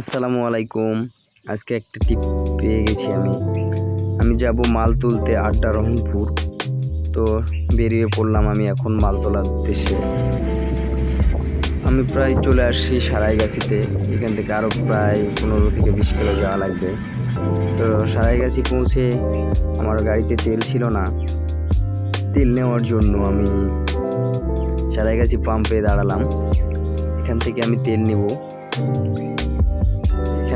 আসসালামু আলাইকুম। আজকে একটা টিপ পেয়ে গেছি আমি। আমি যাব মাল তুলতে আড্ডা রহমপুর তো বেরিয়ে পড়লাম আমি এখন মাল তোলার উদ্দেশ্যে। আমি প্রায় চলে আসছি সারাইগাছিতে। এখান থেকে আরও প্রায় পনেরো থেকে বিশ কিলো যাওয়া লাগবে। তো সারাইগাছি পৌঁছে আমার গাড়িতে তেল ছিল না। তেল নেওয়ার জন্য আমি সারাইগাছি পাম্পে দাঁড়ালাম। এখান থেকে আমি তেল নেব।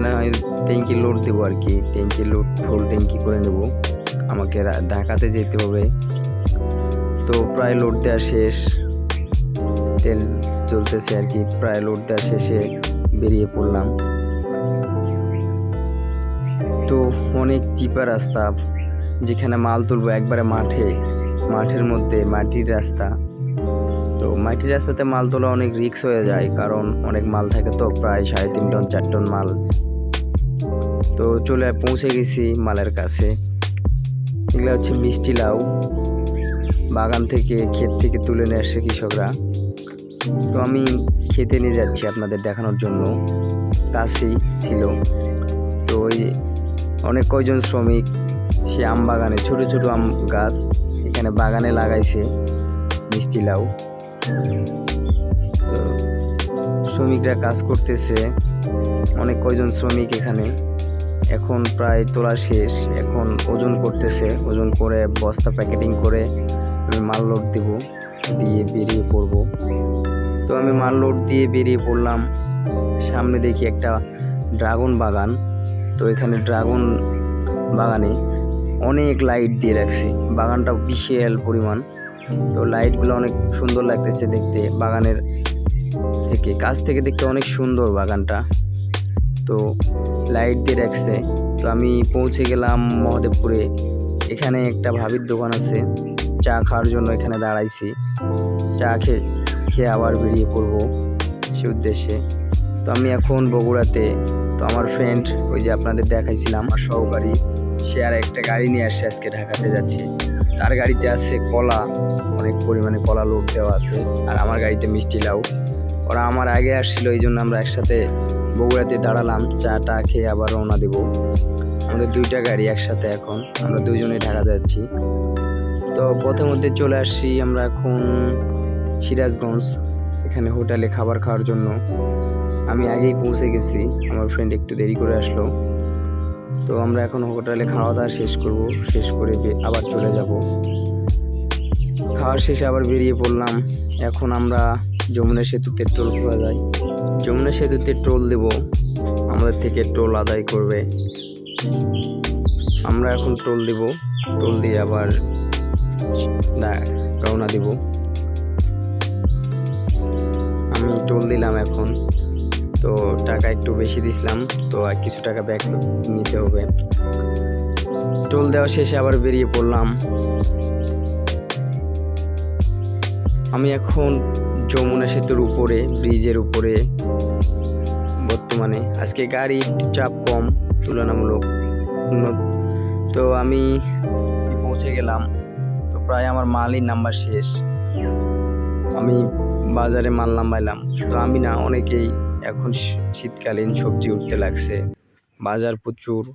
আমি ট্যাঙ্কি লোড দেবো আর কি। ট্যাঙ্কি লোড ফুল ট্যাঙ্কি করে নেব। আমাকে ঢাকাতে যেতে হবে। তো প্রায় লোড দেওয়া শেষ। তেল চলতেছে আর কি। প্রায় লোড দেওয়া শেষে বেরিয়ে পড়লাম। তো অনেক চিপা রাস্তা। যেখানে মাল তুলবো একবারে মাঠে। মাঠের মধ্যে মাটির রাস্তা। তো মাটির রাস্তাতে মাল তোলা অনেক রিক্স হয়ে যায়। কারণ অনেক মাল থাকে তো প্রায় সাড়ে তিন টন, চার টন মাল। তো চলে পৌঁছে গেছি মালের কাছে। এগুলো হচ্ছে মিষ্টি লাউ। বাগান থেকে, ক্ষেত থেকে তুলে নিয়ে আসছে কৃষকরা। তো আমি খেতে নিয়ে যাচ্ছি আপনাদের দেখানোর জন্য। কাছেই ছিল। তো ওই অনেক কয়জন শ্রমিক, সে আম বাগানে, ছোট ছোট আম গাছ এখানে বাগানে লাগাইছে মিষ্টি লাউ। শ্রমিকরা কাজ করতেছে। অনেক কয়জন শ্রমিক এখানে। এখন প্রায় তোলা শেষ। এখন ওজন করতেছে। ওজন করে বস্তা প্যাকেটিং করে আমি মাল লোড দেব, দিয়ে বেরিয়ে পড়ব। তো আমি মাল লোড দিয়ে বেরিয়ে পড়লাম। সামনে দেখি একটা ড্রাগন বাগান। তো এখানে ড্রাগন বাগানে অনেক লাইট দিয়ে রাখছে। বাগানটা বিশাল পরিমাণ। তো লাইটগুলো অনেক সুন্দর লাগতেছে দেখতে। বাগানের থেকে, কাছ থেকে দেখতে অনেক সুন্দর বাগানটা। তো লাইট দিয়ে রাখছে। তো আমি পৌঁছে গেলাম মহাদেবপুরে। এখানে একটা ভাবির দোকান আছে। চা খাওয়ার জন্য এখানে দাঁড়াইছি। চা খেয়ে খেয়ে আবার বেরিয়ে পড়ব সে উদ্দেশ্যে। তো আমি এখন বগুড়াতে। তো আমার ফ্রেন্ড ওই যে আপনাদের দেখাইছিলাম, আমার সহকারী, সে আর একটা গাড়ি নিয়ে আসছে আজকে ঢাকাতে যাচ্ছে। তার গাড়িতে আছে কলা, অনেক পরিমাণে কলা লোড দেওয়া আছে। আর আমার গাড়িতে মিষ্টি লাউ। ওরা আমার আগে আসছিল, এই জন্য আমরা একসাথে বগুড়াতে দাঁড়ালাম চা টা খেয়ে আবার রওনা দেব। আমাদের দুইটা গাড়ি একসাথে এখন, আমরা দুইজনে ঢাকা যাচ্ছি। তো পথের মধ্যে চলে আসছি আমরা এখন সিরাজগঞ্জ, এখানে হোটেলে খাবার খাওয়ার জন্য। আমি আগেই পৌঁছে গেছি, আমার ফ্রেন্ড একটু দেরি করে আসলো। তো আমরা এখন হোটেলে খাওয়া দাওয়া শেষ করব, শেষ করে আবার চলে যাব। খাওয়ার শেষে আবার বেরিয়ে পড়লাম। এখন আমরা যমুনা সেতুতে টোল পাওয়া যায়। যমুনা সেতুতে টোল দেব, আমাদের থেকে টোল আদায় করবে। আমরা এখন টোল দেব, টোল দিয়ে আবার রওনা দিব। আমি টোল দিলাম এখন। তো টাকা একটু বেশি দিছিলাম, তো আর কিছু টাকা ব্যাক নিতে হবে। টোল দেওয়া শেষে আবার বেরিয়ে পড়লাম। আমি এখন যমুনা সেতুর উপরে, ব্রিজের উপরে, বর্তমানে। আজকে গাড়ি একটু চাপ কম, তুলনামূলক উন্নত- তো আমি পৌঁছে গেলাম। তো প্রায় আমার মালই নাম্বার শেষ। আমি বাজারে মাল নামাইলাম। শুধু আমি না, অনেকেই এখন শীতকালীন সবজি উঠতে লাগছে। বাজার প্রচুর।